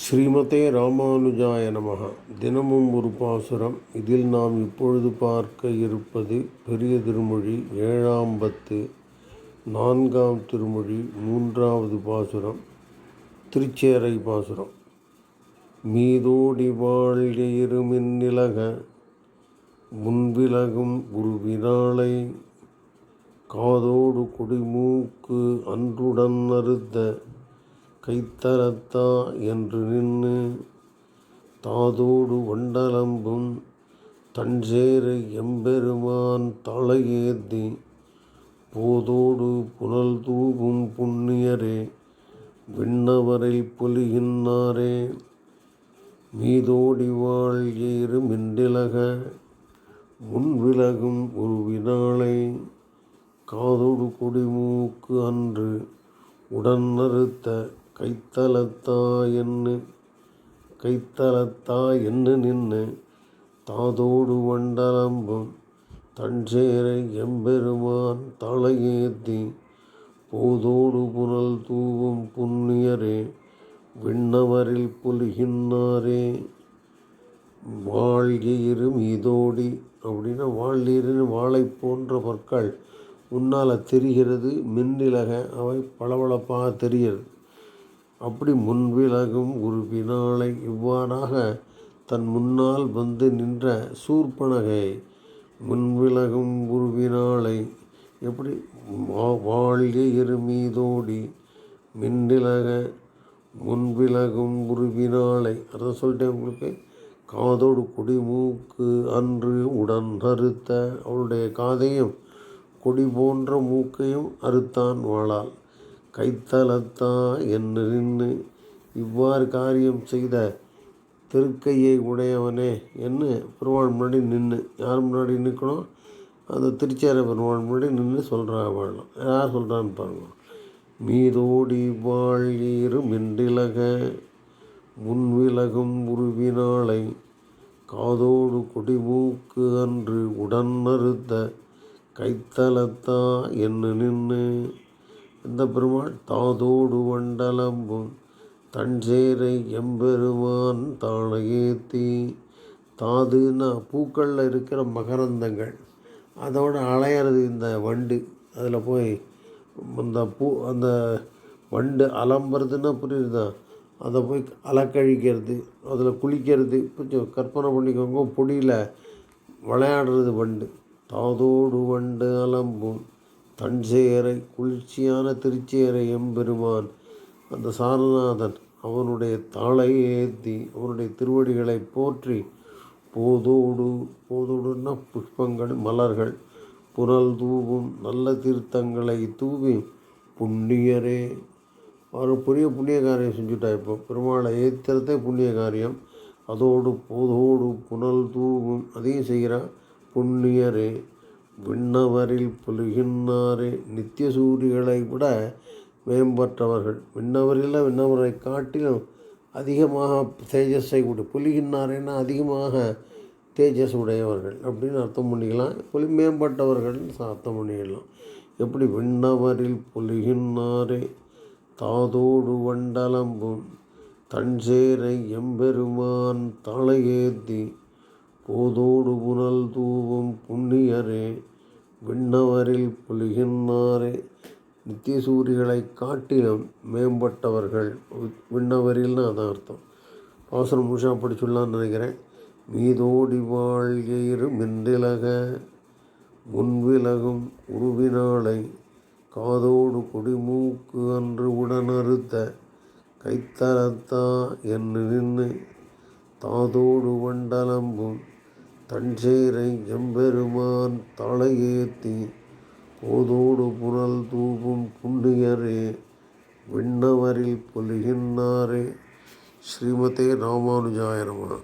ஸ்ரீமதே ராமானுஜாய நமக. தினமும் ஒரு பாசுரம். இதில் நாம் இப்பொழுது பார்க்க இருப்பது பெரிய திருமொழி ஏழாம் பத்து நான்காம் திருமொழி மூன்றாவது பாசுரம் திருச்சேரை பாசுரம். மீதோடி வாழ்க இருமின்னிலக முன்விலகும் குருவினாளை காதோடு குடிமூக்கு அன்றுடன் அறுத்த கைத்தரத்தா என்று நின்று தாதோடு வண்டலம்பும் தஞ்சேறு எம்பெருமான் தலையேத்தி போதோடு புனல் தூவும் புண்ணியரே விண்ணவரை பொலிகின்னாரே மீதோடி வாழ்கேறு மின்றிலக முன்விலகும் உருவினாளை. காதோடு கொடிமூக்கு அன்று உடன் அறுத்த கைத்தலத்தா என்ன கைத்தலத்தா என்ன நின்று தாதோடு வண்டலம்பும் தஞ்சேரை எம்பெருமான் தலையேத்தி போதோடு புனல் தூவும் புண்ணியரே விண்ணவரில் புலிகின்னாரே. வாழ்கியிரு இதோடி அப்படின்னா வாழ்நீரின் வாழை போன்ற பொற்கள் முன்னால் தெரிகிறது மின்னிலக அவை பளபளப்பாக தெரிகிறது. அப்படி முன்விலகும் உருவினாலை இவ்வாறாக தன் முன்னால் வந்து நின்ற சூர்பனகை முன்விலகும் உருவினாளை எப்படி வாழ்க எருமீதோடி மின்னிலக முன்விலகும் உருவினாளை. அதான் சொல்லிட்டேன் உங்களுக்கு. காதோடு கொடி மூக்கு அன்று உடன் அறுத்த அவளுடைய காதையும் கொடி போன்ற மூக்கையும் அறுத்தான் வாழால் கைத்தலத்தா என்று நின்று இவ்வாறு காரியம் செய்த திருக்கையை உடையவனே என்று பெருமாள் முன்னாடி நின்று. யார் முன்னாடி நிற்கணும்? அந்த திருச்சேர பெருமாள் முன்னாடி நின்று சொல்கிறா வாழலாம் யார் சொல்கிறான்னு பாருங்க. மீதோடி வாழ்ஈரு என்றிலக முன்விலகும் உருவினாளை காதோடு கொடிமூக்கு அன்று உடன் அறுத்த கைத்தலத்தா என்று நின்று இந்த பெருமாள் தாதோடு வண்டலம்பும் தஞ்சேரை எம்பெருமான் தாழையேத்தி தாதுன்னா பூக்களில் இருக்கிற மகரந்தங்கள். அதோட அலையிறது இந்த வண்டு. அதில் போய் அந்த பூ அந்த வண்டு அலம்புறதுன்னா புரியுதுதான் அதை போய் அலக்கழிக்கிறது அதில் குளிக்கிறது கொஞ்சம் கற்பனை பண்ணிக்கோங்க பொடியில் விளையாடுறது வண்டு. தாதோடு வண்டு அலம்பும். தஞ்சேரை குளிர்ச்சியான திருச்சேரை எம்பெருமான் அந்த சாரநாதன் அவனுடைய தாளை ஏற்றி அவனுடைய திருவடிகளை போற்றி போதோடு போதோடுன்னா புஷ்பங்கள் மலர்கள் புனல் தூவும் நல்ல தீர்த்தங்களை தூவி புண்ணியரே. அவர் பெரிய புண்ணிய காரியம் செஞ்சுட்டா இப்போ. பெருமாளை ஏத்திரத்தே புண்ணிய காரியம். அதோடு போதோடு புனல் தூவும் அதையும் செய்கிறான் புண்ணியரே. விண்ணவரில் புலுகின்னாரே. நித்திய சூரிகளை விட மேம்பட்டவர்கள் விண்ணவரில் விண்ணவரை காட்டிலும் அதிகமாக தேஜஸை கொடு புலிகின்னாரேன்னா அதிகமாக தேஜஸ் உடையவர்கள் அப்படின்னு அர்த்தம் பண்ணிக்கலாம். புலி மேம்பட்டவர்கள்னு அர்த்தம் பண்ணிக்கலாம். எப்படி? விண்ணவரில் புலிகின்னாரே. தாதோடு வண்டலம்பும் தஞ்சேரை எம்பெருமான் தலையேத்தி போதோடு புனல் தூவும் புண்ணியரே விண்ணவரில் புலிகின்னாரே நித்திய சூரிகளை காட்டிலும் மேம்பட்டவர்கள் விண்ணவரில்னு அதான் அர்த்தம். பாசனம் முழுஷா படிச்சுடலான்னு நினைக்கிறேன். மீதோடி வாழ்கிறு மின்றிலக முன்விலகும் உருவினாளை காதோடு கொடிமூக்கு அன்று உடனறுத்த கைத்தரத்தா என்று நின்று தாதோடு வண்டலம்பும் தஞ்சேரை எம்பெருமான் தலையேத்தி போதோடு புனல் தூவும் புண்ணியரே விண்ணவரில் பொலிகின்னாரே ஸ்ரீமதே ராமானுஜாய நம.